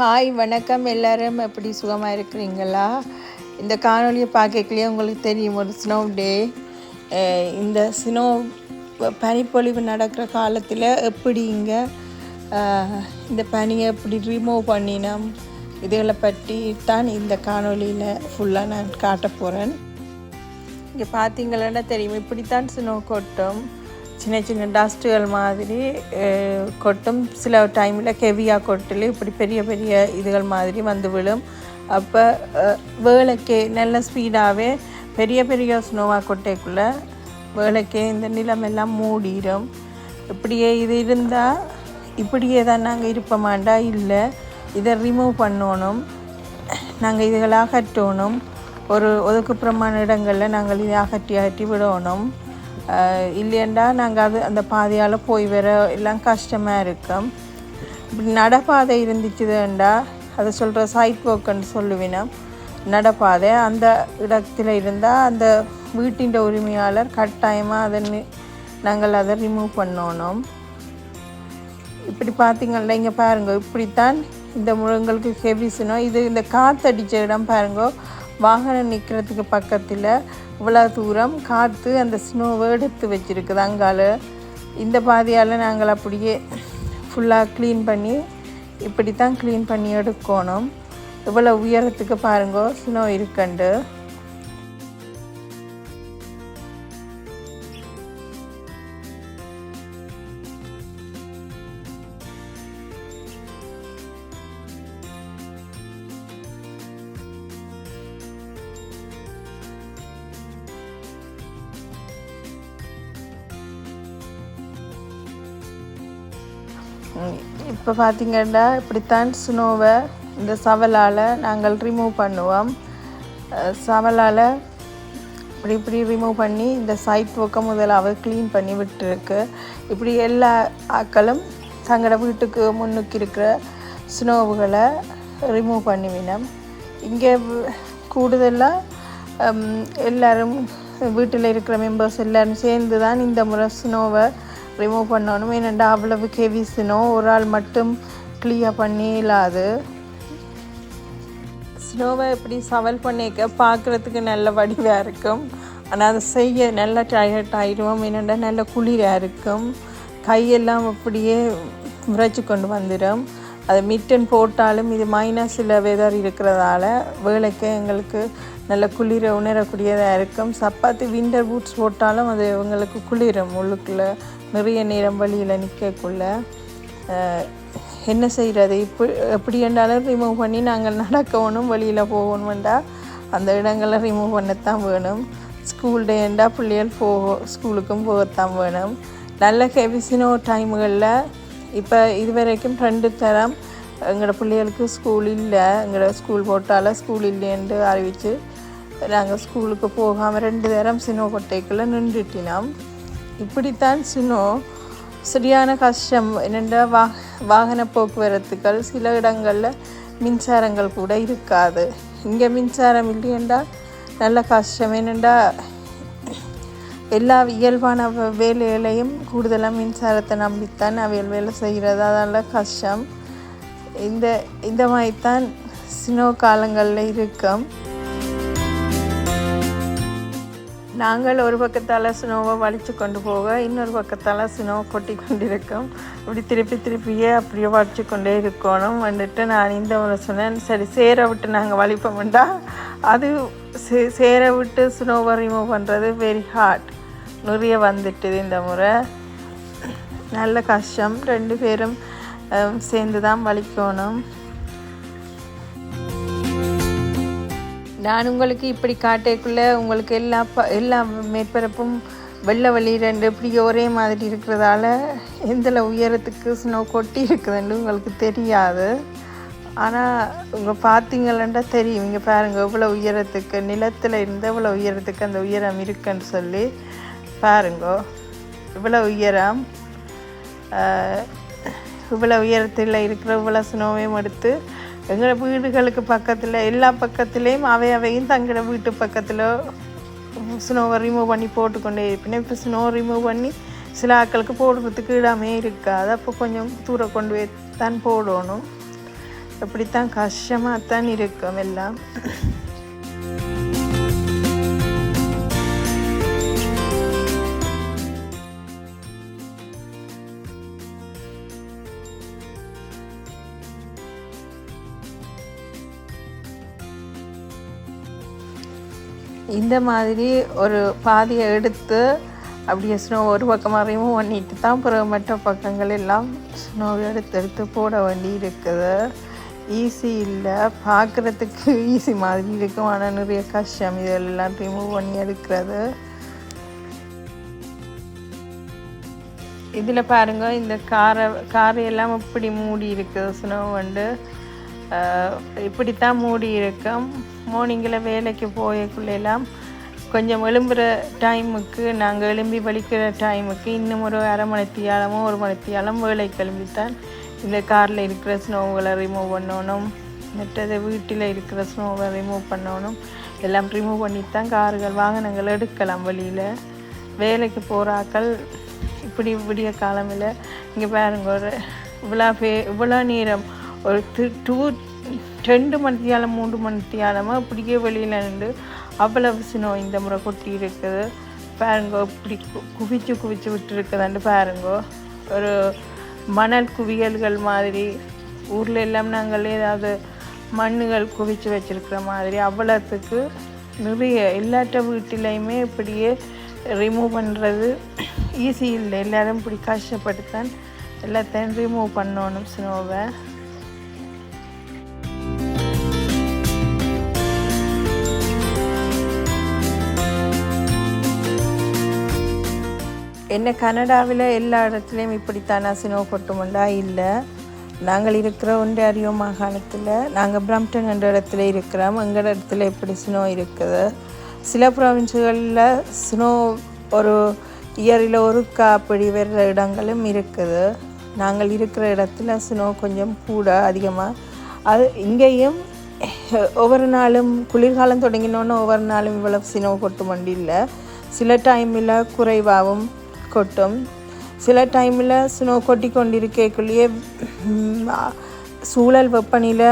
Hi வணக்கம். எல்லாரும் எப்படி சுகமாக இருக்கிறீங்களா? இந்த காணொலியை பார்க்கலையே உங்களுக்கு தெரியும் ஒரு ஸ்னோ டே இந்த ஸ்னோ பனிப்பொழிவு நடக்கிற காலத்தில் எப்படி இங்கே இந்த பனியை எப்படி ரிமூவ் பண்ணினோம் இதுகளை பற்றி தான் இந்த காணொலியில் ஃபுல்லாக நான் காட்ட போகிறேன் இங்கே பார்த்தீங்களன்னா தெரியும். இப்படித்தான் ஸ்னோ கொட்டும். சின்ன சின்ன டஸ்ட்டுகள் மாதிரி கொட்டும். சில டைமில் கெவியாக கொட்டல இப்படி பெரிய பெரிய இதுகள் மாதிரி வந்து விழும். அப்போ வேலைக்கே நல்ல ஸ்பீடாகவே பெரிய பெரிய ஸ்னோவாக கொட்டைக்குள்ளே வேலைக்கே இந்த நிலமெல்லாம் மூடிடும் இப்படியே இது இருந்தால் இப்படியே தான் நாங்கள் இருப்போமாண்டா? இல்லை. இதை ரிமூவ் பண்ணணும். நாங்கள் இதுகளை அகற்றணும். ஒரு ஒதுக்குப்புறமான இடங்களில் நாங்கள் இதை அகற்றி அகற்றி விடணும். இல்லையண்டா நாங்கள் அது அந்த பாதையால் போய் வர எல்லாம் கஷ்டமாக இருக்கும். இப்படி நடப்பாதை இருந்துச்சுதுண்டா அதை சொல்கிற சைட் ஒர்க்குன்னு சொல்லுவினோம் நடப்பாதை அந்த இடத்துல இருந்தால் அந்த வீட்டின் உரிமையாளர் கட்டாயமாக அதை நி- நாங்கள் அதை ரிமூவ் பண்ணணும். இப்படி பார்த்தீங்கள்ல இங்கே பாருங்க இப்படித்தான் இந்த முழங்களுக்கு ஹெவிஸ்னோ இது இந்த காற்றடிச்ச இடம் பாருங்க வாகனம் நிற்கிறதுக்கு பக்கத்தில் இவ்வளோ தூரம் காற்று அந்த ஸ்னோவை எடுத்து வச்சுருக்குது அங்கால. இந்த பாதையால் நாங்கள் அப்படியே ஃபுல்லாக க்ளீன் பண்ணி இப்படி தான் க்ளீன் பண்ணி எடுக்கணும். இவ்வளோ உயரத்துக்கு பாருங்கோ ஸ்னோ இருக்கண்டு. இப்போ பார்த்திங்கன்னா இப்படித்தான் ஸ்னோவை இந்த சவலால் நாங்கள் ரிமூவ் பண்ணுவோம். சவலால் இப்படி இப்படி ரிமூவ் பண்ணி இந்த சைட் பக்கம் முதலாக க்ளீன் பண்ணி விட்டுருக்கு. இப்படி எல்லா ஆக்களும் தங்களோட வீட்டுக்கு முன்னுக்கு இருக்கிற ஸ்னோவுகளை ரிமூவ் பண்ணிவினோம். இங்கே கூடுதலாக எல்லோரும் வீட்டில் இருக்கிற மெம்பர்ஸ் எல்லோரும் சேர்ந்து தான் இந்த முறை ஸ்னோவை ரிமூவ் பண்ணணும் ஏனெண்டா அவ்வளவு ஹெவி ஒரு ஆள் மட்டும் கிளியர் பண்ணி இல்லாது. ஸ்னோவை எப்படி சவல் பண்ணிக்க பார்க்குறதுக்கு நல்ல வடிவாக இருக்கும். ஆனால் அதை செய்ய நல்ல டயர்ட் ஆகிடுவோம் என்னென்னா நல்ல குளிராக இருக்கும். கையெல்லாம் அப்படியே விரைச்சி கொண்டு வந்துடும். அது மிட்டன் போட்டாலும் இது மைனஸில் வெதர் இருக்கிறதால வேலைக்கு எங்களுக்கு நல்ல குளிர உணரக்கூடியதாக இருக்கும். சப்பாத்தி விண்டர் பூட்ஸ் போட்டாலும் அது எங்களுக்கு குளிரும். உள்ளுக்குள்ளே நிறைய நேரம் வழியில் நிற்கக்குள்ள என்ன செய்கிறது இப்போ எப்படி என்றாலும் ரிமூவ் பண்ணி நாங்கள் நடக்கணும் வெளியில் போகணுமெண்டா அந்த இடங்களை ரிமூவ் பண்ணத்தான் வேணும். ஸ்கூல் டேண்டா பிள்ளைகள் போக ஸ்கூலுக்கும் போகத்தான் வேணும். நல்ல ஹெவிசினோ டைமுகளில் இப்போ இதுவரைக்கும் ரெண்டு தரம் எங்களோட பிள்ளைகளுக்கு ஸ்கூல் இல்லை. எங்களோட ஸ்கூல் போட்டால் ஸ்கூல் இல்லைன்னு அறிவித்து நாங்கள் ஸ்கூலுக்கு போகாமல் ரெண்டு தரம் சினோ கொட்டைக்குள்ளே நின்றுட்டினோம். இப்படித்தான் சினோ சரியான கஷ்டம். என்னென்னா வா வாகன போக்குவரத்துக்கள் சில இடங்களில் மின்சாரங்கள் கூட இருக்காது. இங்கே மின்சாரம் இல்லையெண்டா நல்ல கஷ்டம். என்னென்னா எல்லா இயல்பான வேலைகளையும் கூடுதலாக மின்சாரத்தை நம்பித்தான் அவைகள் வேலை செய்கிறது. அதனால் கஷ்டம். இந்த இந்த மாதிரி தான் ஸ்னோ காலங்களில் இருக்கும். நாங்கள் ஒரு பக்கத்தால் ஸ்னோவை வலிச்சு கொண்டு போக இன்னொரு பக்கத்தால் ஸ்னோ கொட்டி கொண்டிருக்கோம். இப்படி திருப்பி திருப்பியே அப்படியே வலிச்சு கொண்டே இருக்கணும். வந்துட்டு நான் இந்த முறை சொன்னேன் சரி சேர விட்டு நாங்கள் வலிப்போம்டா அது சே சேர விட்டு ஸ்னோவை ரிமூவ் பண்ணுறது வெரி ஹார்ட் நிறைய வந்துட்டுது இந்த முறை. நல்ல கஷ்டம். ரெண்டு பேரும் சேர்ந்து தான் வலிக்கணும். நான் உங்களுக்கு இப்படி காட்டக்குள்ளே உங்களுக்கு எல்லா ப எல்லா மேற்பரப்பும் வெள்ளை வழி ரெண்டு இப்படி ஒரே மாதிரி இருக்கிறதால எந்தளவு உயரத்துக்கு ஸ்னோ கொட்டி இருக்குதுன்னு உங்களுக்கு தெரியாது. ஆனால் உங்கள் பார்த்தீங்களா தெரியும். இங்கே பாருங்கள் இவ்வளோ உயரத்துக்கு நிலத்தில் இருந்து இவ்வளோ உயரத்துக்கு அந்த உயரம் இருக்குன்னு சொல்லி. பாருங்கோ. இவ்வளோ உயரம் இவ்வளோ உயரத்தில் இருக்கிற இவ்வளோ ஸ்னோவையும் எடுத்து எங்களோட வீடுகளுக்கு பக்கத்தில் எல்லா பக்கத்துலேயும் அவை அவையும் தங்களோட வீட்டு பக்கத்தில் ஸ்னோவை ரிமூவ் பண்ணி போட்டுக்கொண்டே இருப்பேன். இப்போ ஸ்னோ ரிமூவ் பண்ணி சில ஆட்களுக்கு போடுறதுக்கு இடமே இருக்காது. அப்போ கொஞ்சம் தூரம் கொண்டு போய் தான் போடணும். இப்படித்தான் கஷ்டமாக தான் இருக்கும் எல்லாம். இந்த மாதிரி ஒரு பாதியை எடுத்து அப்படியே ஸ்னோ ஒரு பக்கமாக ரிமூவ் பண்ணிட்டு தான் பிறகு மற்ற பக்கங்கள் எல்லாம் ஸ்னோவை எடுத்து எடுத்து போட வேண்டி இருக்குது. ஈஸி இல்லை. பார்க்குறதுக்கு ஈஸி மாதிரி இருக்கும். ஆனால் நிறைய கஷ்டம். இதெல்லாம் ரிமூவ் பண்ணி எடுக்கிறது. இதில் பாருங்க இந்த காரை காரையெல்லாம் இப்படி மூடி இருக்குது. ஸ்னோ வந்து இப்படித்தான் மூடி இருக்கும். மார்னிங்கில் வேலைக்கு போயக்குள்ளெல்லாம் கொஞ்சம் எழும்புகிற டைமுக்கு நாங்கள் எழும்பி வலிக்கிற டைமுக்கு இன்னும் ஒரு அரை மணித்தியாலமோ ஒரு மணித்தியாலம் வேலை கிளம்பித்தான். இந்த காரில் இருக்கிற ஸ்னோவுகளை ரிமூவ் பண்ணணும். மற்றது வீட்டில் இருக்கிற ஸ்னோவை ரிமூவ் பண்ணணும். எல்லாம் ரிமூவ் பண்ணித்தான் கார்கள் வாகனங்கள் எடுக்கலாம் வழியில் வேலைக்கு போகிறாக்கள் இப்படி விடிய காலமில் இங்கே பாருங்க ஒரு இவ்வளோ பே இவ்வளோ நேரம் ஒரு டூ ரெண்டு மணித்தியாலம் மூன்று மணித்தியாலமாக இப்படியே வெளியில் நின்று அவ்வளவு சினம் இந்த முறை கொட்டி இருக்குது பாருங்கோ இப்படி குவிச்சு குவிச்சு விட்டுருக்குதான்னு பாருங்கோ. ஒரு மணல் குவியல்கள் மாதிரி ஊரில் எல்லாம் நாங்கள் ஏதாவது மண்ணுகள் குவிச்சு வச்சுருக்கிற மாதிரி அவ்வளோத்துக்கு நிறைய எல்லாட்ட வீட்டிலையுமே இப்படியே ரிமூவ் பண்ணுறது ஈஸி இல்லை. எல்லோரும் இப்படி கஷ்டப்பட்டு தான் எல்லாத்தையும் ரிமூவ் பண்ணணும் ஸ்னோவை என்ன கனடாவில் எல்லா இடத்துலையும் இப்படித்தானா சினோ கொட்டுமுண்டா இல்லை. நாங்கள் இருக்கிற ஒன்றாரியோ மாகாணத்தில் நாங்கள் பிரம்டன் என்ற இடத்துல இருக்கிறோம். எங்கள் இடத்துல இப்படி ஸ்னோ இருக்குது? சில ப்ராவின்ஸுகளில் ஸ்னோ ஒரு இயரில் ஒரு காப்பிடி வர்ற இடங்களும் இருக்குது. நாங்கள் இருக்கிற இடத்துல ஸ்னோ கொஞ்சம் கூட அதிகமாக அது இங்கேயும் ஒவ்வொரு நாளும் குளிர்காலம் தொடங்கினோன்னு ஒவ்வொரு நாளும் இவ்வளவு சினோ கொட்டும் வண்டி இல்லை. சில டைமில் குறைவாகவும் கொட்டும். சில டைமில் ஸ்னோ கொட்டி கொண்டிருக்கக்குள்ளேயே சூழல் வெப்பநிலை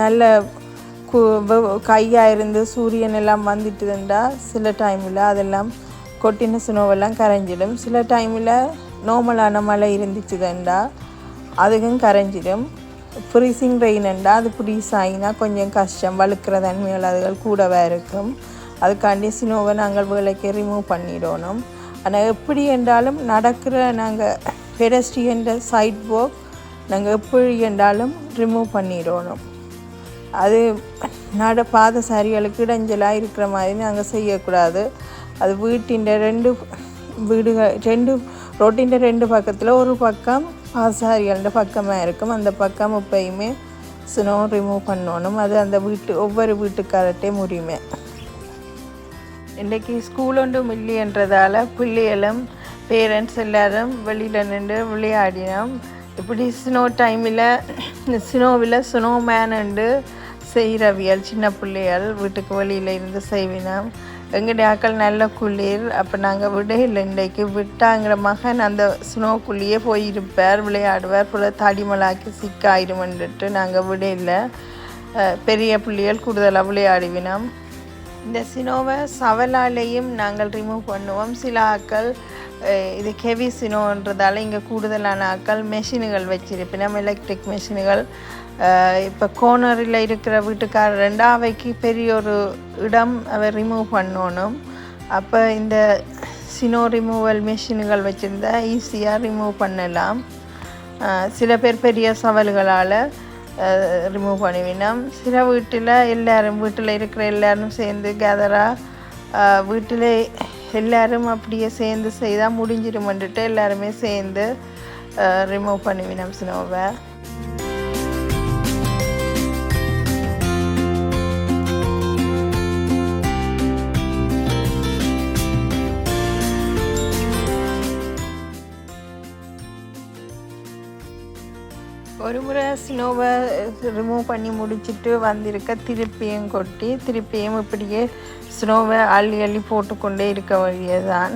நல்ல கு கையாக இருந்து சூரியன் எல்லாம் வந்துட்டுதுண்டா சில டைமில் அதெல்லாம் கொட்டின ஸ்னோவெல்லாம் கரைஞ்சிடும். சில டைமில் நார்மலான மழை இருந்துச்சுதுண்டா அதுக்கும் கரைஞ்சிடும். ஃப்ரீசிங் ரெயின்ண்டா அது ஃப்ரீஸ் ஆகினா கொஞ்சம் கஷ்டம். வழுக்கிற தன்மையில் அதுகள் கூடவே இருக்கும். அதுக்காண்டி ஸ்னோவை நாங்கள் வேலைக்கு ரிமூவ் பண்ணிடணும். ஆனால் எப்படி என்றாலும் நடக்கிற நாங்கள் பெடஸ்ட்ரியன்ற சைட் ஒர்க் நாங்கள் எப்படி என்றாலும் ரிமூவ் பண்ணிடணும். அது நட பாதசாரிகளுக்கு இடைஞ்சலாக இருக்கிற மாதிரி நாங்கள் செய்யக்கூடாது. அது வீட்டின் ரெண்டு வீடுகள் ரெண்டு ரோட்டின் ரெண்டு பக்கத்தில் ஒரு பக்கம் பாதசாரிகளோட பக்கமாக இருக்கும். அந்த பக்கம் எப்பயுமே ஸ்னோ ரிமூவ் பண்ணணும். அது அந்த வீட்டு ஒவ்வொரு வீட்டுக்காரட்டே முடியுமே இன்றைக்கி ஸ்கூல் ஒன்றும் இல்லைன்றதால பிள்ளைகளும் பேரண்ட்ஸ் எல்லாரும் வெளியில் நின்று விளையாடினோம். இப்படி ஸ்னோ டைமில் ஸ்னோவில் ஸ்னோ மேனுண்டு செய்கிறவியல் சின்ன பிள்ளைகள் வீட்டுக்கு வெளியில் இருந்து செய்வினோம். எங்கள் ஆக்கள் நல்ல குளிர் அப்போ நாங்கள் விடையில் இன்றைக்கு விட்டாங்கிற மகன் அந்த ஸ்னோக்குள்ளேயே போயிருப்பார் விளையாடுவார் புல தடிமலாக்கி சிக்காயிருமன்ட்டு நாங்கள் விடையில் பெரிய பிள்ளைகள் கூடுதலாக விளையாடுவினோம். இந்த சினோவை சவலாலையும் நாங்கள் ரிமூவ் பண்ணுவோம். சில ஆக்கள் இது ஹெவி சினோன்றதால இங்கே கூடுதலான ஆக்கள் மெஷினுகள் வச்சிருப்பினோம் எலக்ட்ரிக் மெஷினுகள் இப்போ கோனரில் இருக்கிற வீட்டுக்காரர் ரெண்டா அவைக்கு பெரிய ஒரு இடம் அவர் ரிமூவ் பண்ணணும். அப்போ இந்த சினோ ரிமூவல் மெஷினுகள் வச்சுருந்தா ஈஸியாக ரிமூவ் பண்ணலாம். சில பேர் பெரிய சவல்களால் ரிமூவ் பண்ணுவினோம் சில வீட்டில் எல்லோரும் வீட்டில் இருக்கிற எல்லாரும் சேர்ந்து கேதராக வீட்டில் எல்லோரும் அப்படியே சேர்ந்து செய்தால் முடிஞ்சிருமன்ட்டு எல்லாருமே சேர்ந்து ரிமூவ் பண்ணுவினோம் ஸ்னோவை ஒரு முறை ஸ்னோவை ரிமூவ் பண்ணி முடிச்சிட்டு வந்திருக்க திருப்பியும் கொட்டி திருப்பியும் இப்படியே ஸ்னோவை அள்ளி அள்ளி போட்டுக்கொண்டே இருக்க வழியே தான்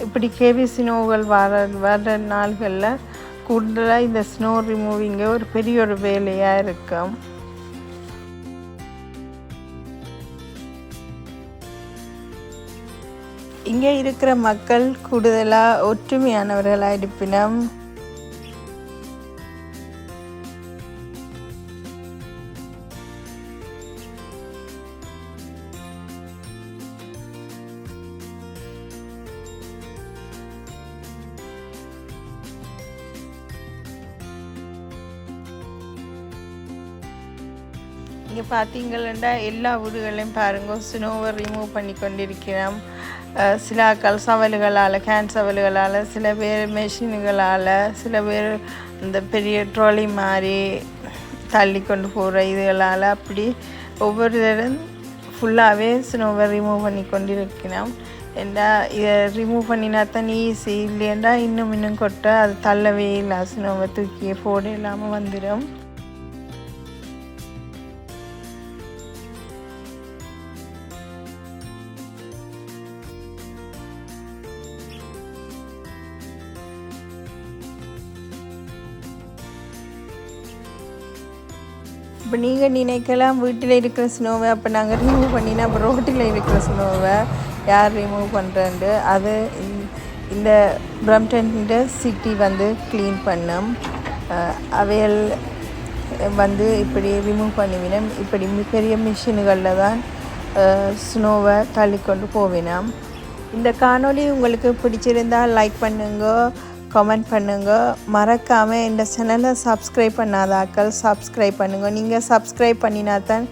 இப்படி கேவி ஸ்னோவுகள் வர வர நாள்களில் கூடுதலாக இந்த ஸ்னோ ரிமூவிங்க ஒரு பெரிய ஒரு வேலையாக இருக்கும். இங்கே இருக்கிற மக்கள் கூடுதலாக ஒற்றுமையானவர்களாக இருப்பினும் இங்கே பார்த்தீங்களா எல்லா வீடுகளையும் பாருங்கள் ஸ்னோவை ரிமூவ் பண்ணி கொண்டிருக்கிறோம். சில ஆட்கள் சவல்களால் கேன் சவல்களால் சில பேர் மெஷின்களால் சில பேர் இந்த பெரிய ட்ராலி மாதிரி தள்ளி கொண்டு போகிற இதுகளால் அப்படி ஒவ்வொரு தரம் ஃபுல்லாகவே ஸ்னோவை ரிமூவ் பண்ணி கொண்டிருக்கிறோம். ஏண்டா இதை ரிமூவ் பண்ணினா தான் ஈஸி இல்லையண்டா இன்னும் இன்னும் கொட்ட அது தள்ளவே இல்லை. ஸ்னோவை தூக்கி போட இல்லாமல் வந்துடும் இப்போ நீங்கள் நினைக்கலாம் வீட்டில் இருக்கிற ஸ்னோவை அப்போ நாங்கள் ரிமூவ் பண்ணினா அப்போ ரோட்டில் இருக்கிற ஸ்னோவை யார் ரிமூவ் பண்ணுறேன்ட்டு அது இந்த- இந்த பிரம்டன் சிட்டி வந்து க்ளீன் பண்ணோம். அவையல் வந்து இப்படி ரிமூவ் பண்ணிவினோம் இப்படி மிகப்பெரிய பெரிய மிஷின்களில் தான் ஸ்னோவை தள்ளிக்கொண்டு போவினோம். இந்த காணொளி உங்களுக்கு பிடிச்சிருந்தால் லைக் பண்ணுங்க. கமெண்ட் பண்ணுங்கள் மறக்காமல் இந்த சேனலை சப்ஸ்கிரைப் பண்ணாதாக்கள் சப்ஸ்கிரைப் பண்ணுங்கள் நீங்கள் சப்ஸ்கிரைப் பண்ணினா தான்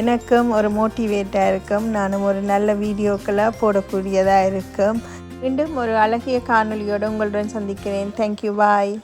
எனக்கும் ஒரு மோட்டிவேட்டாக இருக்கும். நானும் ஒரு நல்ல வீடியோக்களை போடக்கூடியதாக இருக்கும். மீண்டும் ஒரு அழகிய காணொலியோடு உங்களுடன் சந்திக்கிறேன். Thank you bye